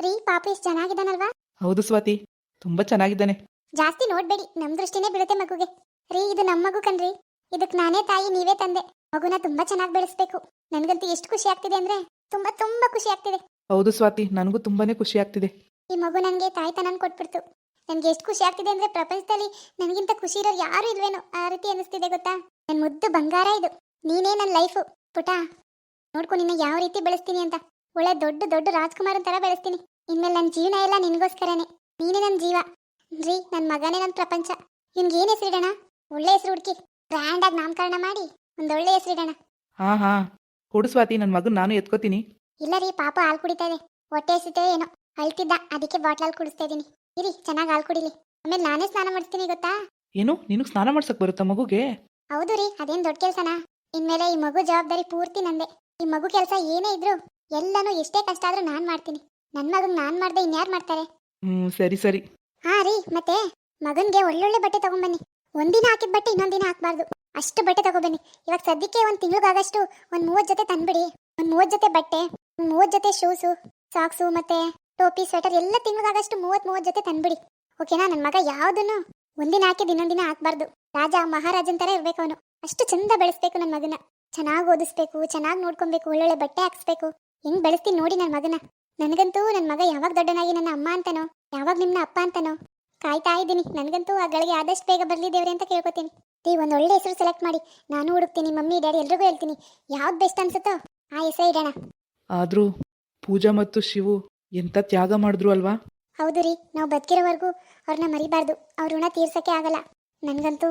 ರೀ ಪಾಪು ಎಷ್ಟು ಚೆನ್ನಾಗಿದ್ದಾನಲ್ವಾ? ಹೌದು ಸ್ವಾತಿ ತುಂಬಾ ಚೆನ್ನಾಗಿದ್ದಾನೆ. ಜಾಸ್ತಿ ನೋಡ್ಬೇಡಿ ನಮ್ ದೃಷ್ಟಿನೇ ಬಿಡುತ್ತೆ ಮಗುಗೆ. ರೀ ಇದು ನಮ್ಮ ಮಗು ಕಣ್ರಿ. ಇದಕ್ ನಾನೇ ತಾಯಿ ನೀವೇ ತಂದೆ. ಮಗುನ ತುಂಬಾ ಚೆನ್ನಾಗಿ ಬೆಳೆಸ್ಬೇಕು. ನನ್ಗಂತೂ ಎಷ್ಟು ಖುಷಿ ಆಗ್ತಿದೆ ಅಂದ್ರೆ ತುಂಬಾ ತುಂಬಾ ಖುಷಿ ಆಗ್ತಿದೆ. ಹೌದು ಸ್ವಾತಿ ನನಗೂ ತುಂಬಾನೇ ಖುಷಿ ಆಗ್ತಿದೆ. ಈ ಮಗು ನನಗೆ ತಾಯ್ತನ ಕೊಟ್ಬಿಡ್ತು. ನನ್ಗೆ ಎಷ್ಟು ಖುಷಿ ಆಗ್ತಿದೆ ಅಂದ್ರೆ ಪ್ರಪಂಚದಲ್ಲಿ ನನಗಿಂತ ಖುಷಿ ಇರೋರು ಯಾರು ಇಲ್ವೇನೋ ಆ ರೀತಿ ಅನಿಸ್ತಿದೆ ಗೊತ್ತಾ? ನನ್ ಮುದ್ದು ಬಂಗಾರ ಇದು. ನೀನೇ ನನ್ನ ಲೈಫು ಪುಟ ನೋಡ್ಕೊ ನಿನ್ನ ಯಾವ ರೀತಿ ಬೆಳೆಸ್ತೀನಿ ಅಂತ. ಒಳ್ಳೆ ದೊಡ್ಡ ದೊಡ್ಡ ರಾಜ್ಕುಮಾರನ್ ತರ ಬೆಳೆಸ್ತೀನಿ. ಇನ್ಮೇಲೆ ನನ್ನ ಜೀವನ ಎಲ್ಲ ನಿನಗೋಸ್ಕರನೇ. ನೀನೇ ನನ್ನ ಜೀವ. ರೀ ನನ್ನ ಮಗನೇ ನನ್ನ ಪ್ರಪಂಚ. ನಿನ್ಗೆ ಏನು ಹೆಸರು ಹೆಸರಿಡೋಣ ಒಳ್ಳೆ ಹೆಸರು ಹುಡುಕಿ. ಗ್ರ್ಯಾಂಡ್ ಆಗಿ ನಾಮಕರಣ ಮಾಡಿ ಒಂದೊಳ್ಳೆ ಹೆಸರಿಡೋಣ ಹಾ ಹಾ. ಕೊಡು ಸ್ವಾತಿ ನನ್ನ ಮಗನ ನಾನು ಎತ್ಕೋತೀನಿ. ಇಲ್ಲ ರೀ ಪಾಪ ಹಾಲು ಕುಡಿತಾ ಇದೆ. ಹೊಟ್ಟೆ ಹಸಿತೇ ಏನೋ. ಅಳ್ತಿದ್ದ ಅದಕ್ಕೆ ಬಾಟ್ಲಲ್ಲಿ ಕುಡಿಸ್ತಾ ಇದ್ದೀನಿ ಇರಿ ಚೆನ್ನಾಗಿ ಹಾಲು ಕುಡಿಲಿ. ಆಮೇಲೆ ನಾನೇ ಸ್ನಾನ ಮಾಡಿಸ್ತೀನಿ ಗೊತ್ತಾ? ಏನು? ನಿನಗೆ ಸ್ನಾನ ಮಾಡ್ಸಕ್ ಬರುತ್ತಾ ಮಗುಗೆ? ಹೌದು ರೀ ಅದೇನ್ ದೊಡ್ಡ ಕೆಲ್ಸನಾ? ಇನ್ಮೇಲೆ ಈ ಮಗು ಜವಾಬ್ದಾರಿ ಪೂರ್ತಿ ನಂದೆ. ಈ ಮಗು ಕೆಲಸ ಏನೇ ಇದ್ರು ಎಲ್ಲನೂ ಎಷ್ಟೇ ಕಷ್ಟ ಆದ್ರೂ ನಾನ್ ಮಾಡ್ತೀನಿ. ನನ್ ಮಗನ್ ನಾನ್ ಮಾಡ್ದೆ ಇನ್ಯಾರ್ ಮಾಡ್ತಾರೆ? ಹ್ಮ್ ಸರಿ ಸರಿ. ಹಾ ರೀ ಮತ್ತೆ? ಮಗನ್ಗೆ ಒಳ್ಳೊಳ್ಳೆ ಬಟ್ಟೆ ತಗೊಂಡ್ಬನ್ನಿ ಒಂದಿನ ಹಾಕಿದ ಬಟ್ಟೆ ಇನ್ನೊಂದಿನ ಹಾಕ್ಬಾರ್ದು. ಅಷ್ಟು ಬಟ್ಟೆ ತಗೊಬನ್ನಿ. ಇವಾಗ ಸದ್ಯಕ್ಕೆ ಒಂದ್ ತಿಂಗಳಿಗಾಗಷ್ಟು ಒಂದ್ ಮೂವತ್ ಜೊತೆ ತಂದ್ಬಿಡಿ. ಒಂದ್ ಮೂವತ್ ಜೊತೆ ಬಟ್ಟೆ ಒಂದ್ ಮೂವತ್ ಜೊತೆ ಶೂಸು ಸಾಕ್ಸು ಮತ್ತೆ ಟೋಪಿ ಸ್ವೆಟರ್ ಎಲ್ಲ ತಿಂಗಳಿಗಾಗಷ್ಟು ಮೂವತ್ ಮೂವತ್ ಜೊತೆ ತಂದ್ಬಿಡಿ. ಓಕೆನಾ? ನನ್ ಮಗ ಯಾವ್ದನ್ನು ಒಂದಿನ ಹಾಕಿದ್ ಇನ್ನೊಂದಿನ ಹಾಕ್ಬಾರ್ದು. ರಾಜ ಮಹಾರಾಜನ್ ತರ ಇರ್ಬೇಕು ಅವನು. ಅಷ್ಟು ಚಂದ ಬೆಳೆಸ್ಬೇಕು ನನ್ನ ಮಗನ. ಚೆನ್ನಾಗಿ ಓದಿಸ್ಬೇಕು ಚೆನ್ನಾಗಿ ನೋಡ್ಕೊಬೇಕು ಒಳ್ಳೊಳ್ಳೆ ಬಟ್ಟೆ ಹಾಕ್ಸ್ಬೇಕು. ಹೆಂಗ್ ಬೆಳೆಸ್ತೀನಿ ನೋಡಿ ನನ್ನ ಮಗನ. ನನಗಂತೂ ನನ್ನ ಮಗ ಯಾವಾಗ ದೊಡ್ಡನಾಗಿ ನನ್ನ ಅಮ್ಮ ಅಂತನೋ ಯಾವಾಗ ನಿಮ್ನ ಅಪ್ಪ ಅಂತನೋ ಕಾಯ್ತಾ ಇದ್ದೀನಿ. ನನಗಂತೂ ಆ ಗಳಿಗೆ ಆದಷ್ಟು ಬೇಗ ಬರಲಿ ದೇವ್ರೆ ಅಂತ ಕೇಳ್ಕೊತೀನಿ. ಈ ಒಂದು ಒಳ್ಳೆ ಹೆಸರು ಸೆಲೆಕ್ಟ್ ಮಾಡಿ ನಾನು ಹುಡುಕ್ತೀನಿ ಮಮ್ಮಿ ಡ್ಯಾಡಿ ಎಲ್ರಿಗೂ ಹೇಳ್ತೀನಿ. ಯಾವ್ದು ಬೆಸ್ಟ್ ಅನ್ಸುತ್ತೋ ಆ ಹೆಸರು ಇಡೋಣ. ಆದ್ರೂ ಪೂಜಾ ಮತ್ತು ಶಿವು ಎಂತ ತ್ಯಾಗ ಮಾಡಿದ್ರು ಅಲ್ವಾ? ಹೌದು ರೀ ನಾವು ಬದುಕಿರೋವರೆಗೂ ಅವ್ರನ್ನ ಮರಿಬಾರ್ದು. ಅವ್ರ ಋಣ ತೀರ್ಸಕ್ಕೆ ಆಗಲ್ಲ. ನನಗಂತೂ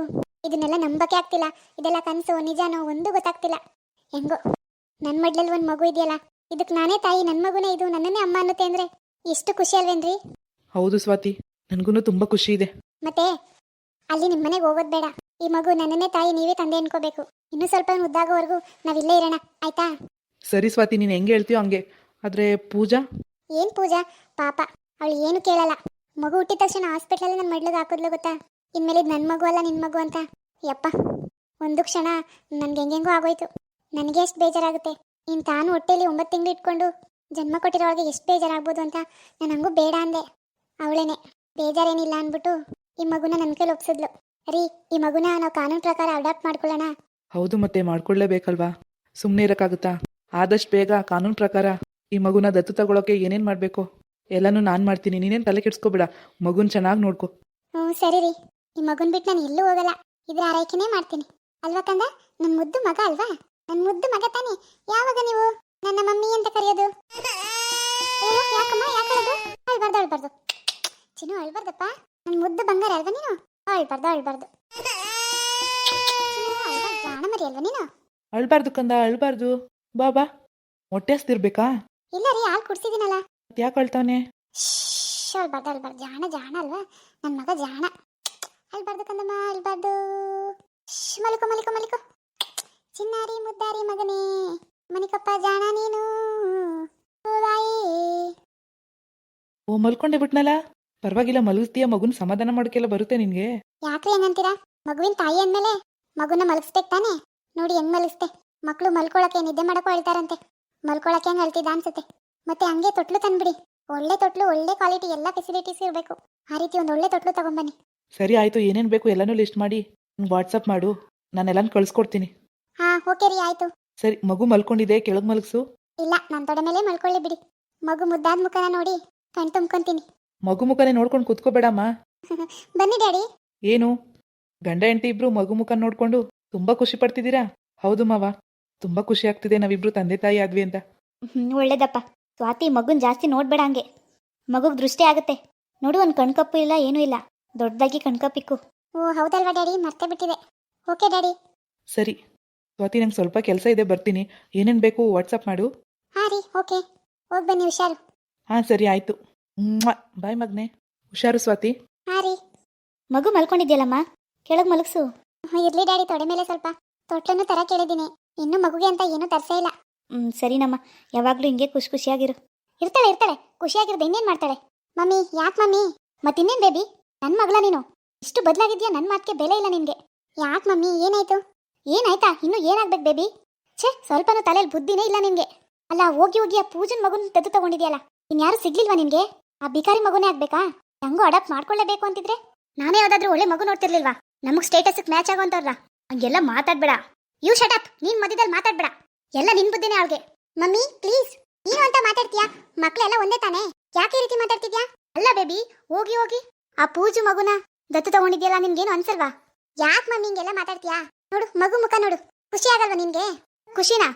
ಇದನ್ನೆಲ್ಲ ನಂಬಕ್ಕೆ ಆಗ್ತಿಲ್ಲ. ಇದೆಲ್ಲ ಕನಸು ನಿಜಾನೋ ಒಂದು ಗೊತ್ತಾಗ್ತಿಲ್ಲ. ಹೆಂಗೋ ನನ್ನ ಮಡ್ಲಲ್ಲಿ ಒಂದು ಮಗು ಇದೆಯಲ್ಲ ಇದಕ್ಕೆ ನಾನೇ ತಾಯಿ ನನ್ನ ಮಗುನೇ ಇದು ನನ್ನನ್ನೇ ಅಮ್ಮ ಅನ್ನುತ್ತೆ ಅಂದ್ರೆ ಎಷ್ಟು ಖುಷಿ ಅಲ್ವೇನ್ರಿ? ಹೌದು ಸ್ವಾತಿ ನನಗೂ ತುಂಬಾ ಖುಷಿ ಇದೆ. ಮತ್ತೆ ಅಲ್ಲಿ ನಿಮ್ಮ ಮನೆಗೆ ಹೋಗೋದು ಬೇಡ. ಈ ಮಗು ನನ್ನನ್ನೇ ತಾಯಿ ನೀವೇ ತಂದೆ ಅನ್ಕೋಬೇಕು. ಇನ್ನು ಸ್ವಲ್ಪ ಮುದ್ದಾಗೋವರೆಗೂ ನಾವಿಲ್ಲೇ ಇರೋಣ ಆಯ್ತಾ? ಸರಿ ಸ್ವಾತಿ ನೀನು ಹೆಂಗೆ ಹೇಳ್ತೀಯೋ ಹಂಗೆ. ಆದ್ರೆ ಪೂಜಾ? ಏನ್ ಪೂಜಾ? ಪಾಪ ಅವಳು ಏನು ಕೇಳಲ್ಲ. ಮಗು ಹುಟ್ಟಿದ ತಕ್ಷಣ ಹಾಸ್ಪಿಟ್ಲಲ್ಲಿ ನನ್ನ ಮಡ್ಲಿಗೆ ಹಾಕಿದ್ಲು ಗೊತ್ತಾ? ಇನ್ಮೇಲೆ ಇದು ನನ್ನ ಮಗು ಅಲ್ಲ ನಿನ್ನ ಮಗು ಅಂತ. ಯಪ್ಪ ಒಂದು ಕ್ಷಣ ನನ್ಗೆ ಹೆಂಗೆಂಗೋ ಆಗೋಯ್ತು. ನನಗೆ ಎಷ್ಟು ಬೇಜಾರಾಗುತ್ತೆ. ಇನ್ನು ತಾನು ಹೊಟ್ಟೆಲಿ ಒಂಬತ್ತು ತಿಂಗಳು ಇಟ್ಕೊಂಡು ಜನ್ಮ ಕೊಟ್ಟಿರೋಳಗೆ ಎಷ್ಟು ಬೇಜಾರಾಗ್ಬೋದು ಅಂತ ನಾನು ಹಂಗೂ ಬೇಡ ಅಂದೆ. ಅವಳೇನೆ ಬೇಜಾರೇನಿಲ್ಲ ಅಂದ್ಬಿಟ್ಟು ಈ ಮಗುನ ನನ್ನ ಕೈಲಿ ಒಪ್ಸಿದ್ಲು. ರೀ ಈ ಮಗುನ ನಾವು ಕಾನೂನು ಪ್ರಕಾರ ಅಡಾಪ್ಟ್ ಮಾಡ್ಕೊಳ್ಳೋಣ. ಹೌದು ಮತ್ತೆ ಮಾಡ್ಕೊಳ್ಳೇಬೇಕಲ್ವಾ? ಸುಮ್ಮನೆ ಇರೋಕ್ಕಾಗುತ್ತಾ? ಆದಷ್ಟು ಬೇಗ ಕಾನೂನು ಪ್ರಕಾರ ಈ ಮಗುನ ದತ್ತು ತಗೊಳಕ್ಕೆ ಏನೇನು ಮಾಡಬೇಕು? ಎಲ್ಲನೂ ನಾನು ಮಾಡ್ತೀನಿ ನೀನೇನು ತಲೆ ಕೆಡಿಸ್ಕೋಬೇಡ. ಮಗುನ ಚೆನ್ನಾಗಿ ನೋಡ್ಕೊ. ಹ್ಞೂ ಸರಿ ರೀ. ಈ ಮಗುನ ಬಿಟ್ಟು ನಾನು ಎಲ್ಲೂ ಹೋಗಲ್ಲ. ಇದ್ರ ಆರೈಕೆನೇ ಮಾಡ್ತೀನಿ. ಅಲ್ವಾ ಕಂದ? ನನ್ನ ಮುದ್ದು ಮಗ ಅಲ್ವಾ? ನನ್ನ ಮುದ್ದು ಮಗ ತಾನೆ. ಯಾವಾಗ ನೀವು ನನ್ನ ಮಮ್ಮಿ ಅಂತ ಕರೆಯೋದು? ಏನು ಯಾಕಮ್ಮ ಯಾಕಳದು ಅಳ್ಬಾರ್ದು ಅಳ್ಬಾರ್ದು. ಚಿನ್ನು ಅಳ್ಬಾರ್ದಪ್ಪ. ನನ್ನ ಮುದ್ದು ಬಂಗಾರ ಅಲ್ವಾ ನೀನು? ಅಳ್ಬಾರ್ದು ಅಳ್ಬಾರ್ದು. ಜಾಣ ಮರಿ ಅಲ್ವಾ ನೀನು? ಅಳ್ಬಾರ್ದು ಕಂದ ಅಳ್ಬಾರ್ದು. ಬಾ ಬಾ. ಹೊಟ್ಟೆ ಹಸ್ತಿರ್ಬೇಕಾ ಇಲ್ಲ ರೀ ಹಾಲು ಕುಡ್ಸಿದ್ದೀನಲ್ಲ. ಯಾಕೆ ಅಳ್ತಾವನೆ? ಶ್ಶ್, ಅಳ್ಬಾರ್ದು ಅಳ್ಬಾರ್ದು. ಜಾಣ ಜಾಣ ಅಲ್ವಾ? ನನ್ನ ಮಗ ಜಾಣ. ಅಳ್ಬಾರ್ದು ಕಂದಮ್ಮ ಅಳ್ಬಾರ್ದು. ಶ್ಶ್, ಮಲಿಕೋ ಮಲಿಕೋ ಮಲಿಕೋ. ಚಿನ್ನಾರಿ ಮುದ್ದಾರಿ ಮಗನೇ ಮನಿಕಪ್ಪ ಜಾಣ ನೀನು. ಓ ಮಲ್ಕೊಂಡೆ ಬಿಟ್ನಲ್ಲ? ಪರವಾಗಿಲ್ಲ ಮಲಗಿಸ್ತೀಯ ಮಗುನ ಸಮಾಧಾನ ಮಾಡೋಕ್ಕೆಲ್ಲ ಬರುತ್ತೆ ನಿನ್ಗೆ. ಯಾಕ್ರಿ ಏನಂತೀರಾ ಮಗುವಿನ ತಾಯಿ ಅಂದ್ಮೇಲೆ ಮಗುನ ಮಲಗಿಸ್ಬೇಕು ತಾನೆ? ನೋಡಿ ಹೆಂಗ್ ಮಲಗಿಸ್ತೆ ಮಕ್ಕಳು ಮಲ್ಕೊಳಕ್ಕೆ ನಿದ್ದೆ ಮಾಡಕ್ಕೂ ಹೇಳ್ತಾರಂತೆ. ಮಲ್ಕೊಳಕ್ಕೆ ಹೆಂಗ್ ಅಳ್ತಿದ್ದ ಅನ್ಸುತ್ತೆ. ಮತ್ತೆ ಹಂಗೆ ತೊಟ್ಲು ತಂದ್ಬಿಡಿ. ಒಳ್ಳೆ ತೊಟ್ಲು ಒಳ್ಳೆ ಕ್ವಾಲಿಟಿ ಎಲ್ಲ ಫೆಸಿಲಿಟೀಸ್ ಇರಬೇಕು. ಆ ರೀತಿ ಒಂದು ಒಳ್ಳೆ ತೊಟ್ಲು ತಗೊಂಬನ್ನಿ ಸರಿ ಆಯ್ತು. ಏನೇನು ಬೇಕು ಎಲ್ಲನೂ ಲಿಸ್ಟ್ ಮಾಡಿ. ವಾಟ್ಸಪ್ ಮಾಡು. ನಾನೆಲ್ಲನೂ ಕಳಿಸ್ಕೊಡ್ತೀನಿ. ಹಾ ಓಕೆ ರೀ ಆಯ್ತು. ಸರಿ ಮಗು ಮಲ್ಕೊಂಡಿದೆ ಕೆಳಗೆ ಮಲಗಿಸು. ಇಲ್ಲ ನನ್ನ ತೊಡೆ ಮೇಲೆ ಮಲ್ಕೊಳ್ಳಿ ಬಿಡಿ. ಮಗು ಮುದ್ದಾದ ಮುಖನ ನೋಡಿ ಕಣ್ ತುಂಬ್ಕೊಂತೀನಿ. ಮಗು ಮುಖನೇ ನೋಡ್ಕೊಂಡು ಕೂತ್ಕೋಬೇಡಮ್ಮ. ಬನ್ನಿ ಡ್ಯಾಡಿ. ಏನು? ಗಂಡ ಹೆಂಡತಿ ಇಬ್ರು ಮಗು ಮುಖ ನೋಡ್ಕೊಂಡು ತುಂಬಾ ಖುಷಿ ಪಡ್ತಿದ್ದೀರಾ? ಹೌದು ಮಾವ. ತುಂಬಾ ಖುಷಿ ಆಗ್ತಿದೆ ನಾವಿಬ್ರು ತಂದೆ ತಾಯಿ ಆದ್ವಿ ಅಂತ. ಹ್ಮ್, ಒಳ್ಳೇದಪ್ಪ. ಸ್ವಾತಿ ಮಗುನ್ ಜಾಸ್ತಿ ನೋಡ್ಬೇಡ ಹಂಗೆ. ಮಗುಗ್ ದೃಷ್ಟಿ ಆಗುತ್ತೆ. ನೋಡು ಒಂದು ಕಣ್ಕಪ್ಪು ಇಲ್ಲ ಏನೂ ಇಲ್ಲ. ದೊಡ್ಡದಾಗಿ ಕಣ್ಕಪ್ಪಿಕ್ಕು. ಓ ಹೌದಲ್ವಾ ಡ್ಯಾಡಿ? ಮರ್ತೇ ಬಿಟ್ಟಿದೆ. Okay daddy. ಸರಿ. ಸ್ವಾತಿ ನಂಗೆ ಸ್ವಲ್ಪ ಕೆಲಸ ಇದೆ ಬರ್ತೀನಿ. ಏನೇನು ಬೇಕು ವಾಟ್ಸಪ್ ಮಾಡು. ಹಾ ರೀ ಓಕೆ. ಹೋಗಿ ಬನ್ನಿ ಹುಷಾರು. ಹಾಂ ಸರಿ ಆಯಿತು. ಬಾಯ್ ಮಗ್ನೆ. ಹುಷಾರು ಸ್ವಾತಿ. ಹಾ ರೀ. ಮಗು ಮಲ್ಕೊಂಡಿದ್ಯಲ್ಲಮ್ಮ? ಕೆಳಗೆ ಮಲಗಿಸು. ಇರ್ಲಿ ಡ್ಯಾಡಿ ತೊಡೆ ಮೇಲೆ ಸ್ವಲ್ಪ. ತೊಟ್ಲನ್ನು ತರ ಕೇಳಿದ್ದೀನಿ. ಇನ್ನು ಮಗುಗೆ ಅಂತ ಏನೂ ತರ್ಸೇ ಇಲ್ಲ. ಹ್ಞೂ ಸರಿನಮ್ಮ. ಯಾವಾಗಲೂ ಹಿಂಗೆ ಖುಷಿ ಖುಷಿಯಾಗಿರು. ಇರ್ತಾಳೆ ಇರ್ತಾಳೆ. ಖುಷಿಯಾಗಿರೋದು ಇನ್ನೇನು ಮಾಡ್ತಾಳೆ? ಮಮ್ಮಿ ಯಾಕೆ ಮಮ್ಮಿ? ಮತ್ತಿನ್ನೇನು ಬೇಬಿ? ನನ್ನ ಮಗಳ ನೀನು? ಇಷ್ಟು ಬದಲಾಗಿದ್ಯಾ? ನನ್ನ ಮಾತಿಗೆ ಬೆಲೆ ಇಲ್ಲ ನಿನಗೆ. ಯಾಕೆ ಮಮ್ಮಿ? ಏನಾಯ್ತು? ಏನಾಯ್ತಾ? ಇನ್ನು ಏನಾಗ್ಬೇಕು ಬೇಬಿ ಛೇ, ಸ್ವಲ್ಪನೂ ತಲೆಯಲ್ಲಿ ಬುದ್ಧಿನೇ ಇಲ್ಲ ನಿನಗೆ. ಅಲ್ಲ, ಹೋಗಿ ಹೋಗಿ ಆ ಪೂಜನ್ ಮಗುನ ತೆದ್ದು ತಗೊಂಡಿದ್ಯಲ್ಲ, ಇನ್ಯಾರು ಸಿಗ್ಲಿಲ್ವಾ ನಿನಗೆ? ಆ ಬಿಕಾರಿ ಮಗುನೇ ಆಗ್ಬೇಕಾ? ನಂಗೂ ಅಡಾಪ್ಟ್ ಮಾಡ್ಕೊಳ್ಳೇಬೇಕು ಅಂತಿದ್ರೆ? ನಾನೇ ಯಾವ್ದಾದ್ರೂ ಒಳ್ಳೆ ಮಗು ನೋಡ್ತಿರ್ಲಿಲ್ವಾ? ನಮಗ್ ಸ್ಟೇಟಸ್ ಮ್ಯಾಚ್ ಆಗೋಂತವ್ರಲ್ಲ ಹಂಗೆಲ್ಲ ಮಾತಾಡ್ಬೇಡ. ಯು ಶಟಪ್ ನೀನ್ ಮಧ್ಯದಲ್ಲಿ ಮಾತಾಡ್ಬೇಡ. ಎಲ್ಲ ನಿನ್ ಬುದ್ಧಿನೇ ಅವಳಿಗೆ. ಮಮ್ಮಿ ಪ್ಲೀಸ್ ನೀನು ಅಂತ ಮಾತಾಡ್ತೀಯಾ? ಮಕ್ಳೆಲ್ಲ ಒಂದೇ ತಾನೇ? ಯಾಕೆ ಈ ರೀತಿ ಮಾತಾಡ್ತಿದ್ಯಾ? ಅಲ್ಲ ಬೇಬಿ ಹೋಗಿ ಹೋಗಿ ಆ ಪೂಜು ಮಗುನ ದತ್ತು ತಗೊಂಡಿದ್ಯಲ್ಲ ನಿಮ್ಗೇನು ಅನ್ಸಲ್ವಾ? ಯಾಕೆ ಮಮ್ಮಿ ಹಿಂಗೆಲ್ಲ ಮಾತಾಡ್ತೀಯಾ? ನೋಡು, ಮಗು ಮುಖ ನೋಡು. ಖುಷಿ ಆಗಲ್ವಾ ನಿನ್ಗೆ? ಖುಷಿನಾ?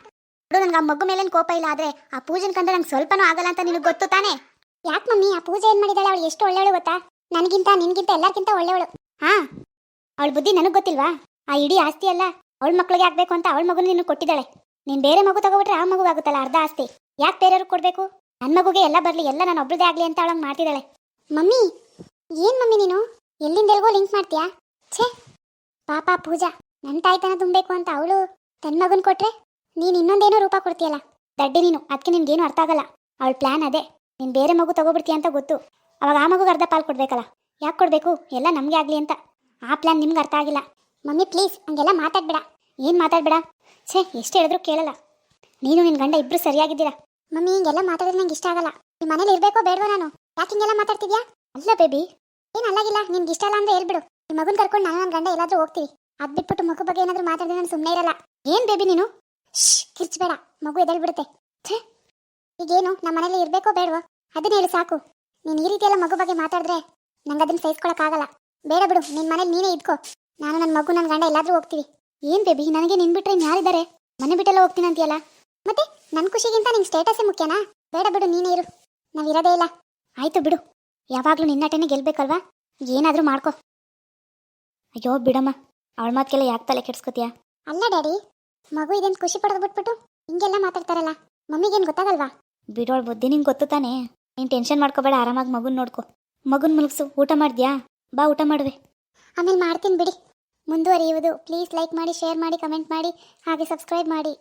ನೋಡು, ನನ್ಗೆ ಆ ಮಗು ಮೇಲೇನು ಕೋಪ ಇಲ್ಲ ಆದ್ರೆ ಆ ಪೂಜೆನ ಕಂಡ್ರೆ ನಂಗೆ ಸ್ವಲ್ಪನೂ ಆಗಲ್ಲ ಅಂತ ನಿನಗೆ ಗೊತ್ತು ತಾನೇ? ಯಾಕೆ ಮಮ್ಮಿ, ಆ ಪೂಜೆ ಏನು ಮಾಡಿದಾಳೆ? ಅವಳು ಎಷ್ಟು ಒಳ್ಳೆಯವಳು ಗೊತ್ತಾ? ನನಗಿಂತ, ನಿನ್ಗಿಂತ ಎಲ್ಲರಿಗಿಂತ ಒಳ್ಳೆಯವಳು. ಹಾ? ಅವಳ ಬುದ್ಧಿ ನನಗೆ ಗೊತ್ತಿಲ್ವಾ? ಆ ಇಡೀ ಆಸ್ತಿ ಅಲ್ಲ, ಅವಳ ಮಕ್ಳಿಗೆ ಆಗ್ಬೇಕು ಅಂತ ಅವಳ ಮಗುನ ನಿನ್ನ ಕೊಟ್ಟಿದ್ದಾಳೆ. ನೀನು ಬೇರೆ ಮಗು ತಗೋಬಿಟ್ರೆ ಆ ಮಗು ಆಗುತ್ತಲ್ಲ ಅರ್ಧ ಆಸ್ತಿ? ಯಾಕೆ ಬೇರೆಯವ್ರಿಗೆ ಕೊಡ್ಬೇಕು? ನನ್ನ ಮಗುಗೆ ಎಲ್ಲ ಬರಲಿ, ಎಲ್ಲ ನಾನು ಒಬ್ಳದೇ ಆಗಲಿ ಅಂತ ಅವಳಂಗೆ ಮಾಡ್ತಿದ್ದಾಳೆ. ಮಮ್ಮಿ, ಏನ್ ಮಮ್ಮಿ ನೀನು? ಎಲ್ಲಿಂದ ಎಲ್ಗೋ ಲಿಂಕ್ ಮಾಡ್ತೀಯಾ? ಛೇ, ಪಾಪ ಪೂಜಾ. ನನ್ನ ತಾಯ್ತನ ತುಂಬಬೇಕು ಅಂತ ಅವಳು ತನ್ನ ಮಗನ ಕೊಟ್ರೆ ನೀನು ಇನ್ನೊಂದೇನೋ ರೂಪ ಕೊಡ್ತೀಯಲ್ಲ? ದಡ್ಡಿ ನೀನು ಅದಕ್ಕೆ ನಿನ್ಗೇನು ಅರ್ಥ ಆಗಲ್ಲ. ಅವಳ ಪ್ಲಾನ್ ಅದೇ. ನೀನ್ ಬೇರೆ ಮಗು ತಗೋಬಿಡ್ತೀಯ ಅಂತ ಗೊತ್ತು. ಅವಾಗ ಆ ಮಗುಗೆ ಅರ್ಧ ಪಾಲು ಕೊಡ್ಬೇಕಲ್ಲ? ಯಾಕೆ ಕೊಡಬೇಕು? ಎಲ್ಲ ನಮಗೆ ಆಗಲಿ ಅಂತ. ಆ ಪ್ಲಾನ್ ನಿಮ್ಗೆ ಅರ್ಥ ಆಗಿಲ್ಲ. ಮಮ್ಮಿ ಪ್ಲೀಸ್ ಹಂಗೆಲ್ಲ ಮಾತಾಡ್ಬೇಡ. ಏನು ಮಾತಾಡ್ಬೇಡ? ಛೇ, ಎಷ್ಟು ಹೇಳಿದ್ರು ಕೇಳಲ್ಲ. ನೀನು ನಿನ್ನ ಗಂಡ ಇಬ್ಬರು ಸರಿಯಾಗಿದ್ದೀರಾ? ಮಮ್ಮಿ, ಹಿಂಗೆಲ್ಲ ಮಾತಾಡಿದ್ರೆ ನಂಗೆ ಇಷ್ಟ ಆಗಲ್ಲ. ನಿಮ್ಮ ಮನೇಲಿ ಇರಬೇಕೋ ಬೇಡವೋ ನಾನು? ಯಾಕೆ ಹಿಂಗೆಲ್ಲ ಮಾತಾಡ್ತಿದ್ಯಾ? ಅಲ್ಲ ಬೇಬಿ ಏನು ಅಲ್ಲಾಗಿಲ್ಲ, ನಿನ್ಗೆ ಇಷ್ಟ ಇಲ್ಲ ಅಂದ್ರೆ ಹೇಳ್ಬಿಡು. ನಿಮ್ಮ ಮಗನ ಕರ್ಕೊಂಡು ನಾನು ನನ್ನ ಗಂಡ ಎಲ್ಲಾದರೂ ಹೋಗ್ತೀವಿ. ಅದ್ ಬಿಟ್ಬಿಟ್ಟು ಮಗು ಬಗ್ಗೆ ಏನಾದ್ರೂ ಮಾತಾಡಿದ್ರೆ ನಾನು ಸುಮ್ಮನೆ ಇರಲ್ಲ. ಏನ್ ಬೇಬಿ ನೀನು? ಕಿರ್ಚ್ ಕಿರ್ಚ್ಬೇಡ. ಮಗು ಎದಲ್ ಬಿಡುತ್ತೆ ಈಗೇನು ನಮ್ಮ ಮನೇಲಿ ಇರ್ಬೇಕೋ ಬೇಡವೋ? ಅದನ್ನ ಹೇಳು ಸಾಕು. ನೀನು ಈ ರೀತಿ ಎಲ್ಲ ಮಗು ಬಗ್ಗೆ ಮಾತಾಡಿದ್ರೆ ನಂಗೆ ಅದನ್ನ ಸಹಿಸ್ಕೊಳಕ್ಕಾಗಲ್ಲ. ಬೇಡ ಬಿಡು, ನಿನ್ ಮನೇಲಿ ನೀನೇ ಇದ್ಕೋ. ನಾನು ನನ್ನ ಮಗು ನನ್ನ ಗಂಡ ಎಲ್ಲಾದ್ರೂ ಹೋಗ್ತೀವಿ. ಏನ್ ಬೇಬಿ ನನಗೆ ನಿನ್ ಬಿಟ್ರೆ ಯಾರಿದ್ದಾರೆ ಮನೆ ಬಿಟ್ಟೆಲ್ಲ ಹೋಗ್ತೀನಿ ಅಂತೀಯಲ್ಲ? ಮತ್ತೆ ನನ್ನ ಖುಷಿಗಿಂತ ನಿಂಗೆ ಸ್ಟೇಟಸೇ ಮುಖ್ಯನಾ? ಬೇಡ ಬಿಡು, ನೀನೇ ಇರು. ನಾವ್ ಇರೋದೇ ಇಲ್ಲ. ಆಯ್ತು ಬಿಡು. ಯಾವಾಗ್ಲೂ ನಿನ್ನಟನೆ ಗೆಲ್ಬೇಕಲ್ವಾ? ಏನಾದ್ರೂ ಮಾಡ್ಕೋ. ಅಯ್ಯೋ, ಬಿಡಮ್ಮ. ಅವಳ ಮಾತಿಗೆಲ್ಲ ಯಾಕೆ ತಲೆ ಕೆಡ್ಸ್ಕೊತೀಯ? ಅಲ್ಲ ಡ್ಯಾಡಿ ಮಗು ಇದೇನು ಖುಷಿ ಪಡೋದು ಬಿಟ್ಬಿಟ್ಟು ಹಿಂಗೆಲ್ಲ ಮಾತಾಡ್ತಾರಲ್ಲ ಮಮ್ಮಿಗೇನು ಗೊತ್ತಾಗಲ್ವಾ? ಬಿಡೋಳ ಬುದ್ಧಿ ನಿಂಗೆ ಗೊತ್ತು ತಾನೇ. ನೀನು ಟೆನ್ಷನ್ ಮಾಡ್ಕೋಬೇಡ ಆರಾಮಾಗಿ ಮಗುನ ನೋಡ್ಕೊ. ಮಗುನ ಮಲಗ್ಸು ಊಟ ಮಾಡಿದ್ಯಾ? ಬಾ ಊಟ ಮಾಡುವೆ. ಆಮೇಲೆ ಮಾಡ್ತೀನಿ ಬಿಡಿ. ಮುಂದುವರಿಯುವುದು ಪ್ಲೀಸ್ ಲೈಕ್ ಮಾಡಿ ಶೇರ್ ಮಾಡಿ ಕಮೆಂಟ್ ಮಾಡಿ ಹಾಗೆ ಸಬ್ಸ್ಕ್ರೈಬ್ ಮಾಡಿ.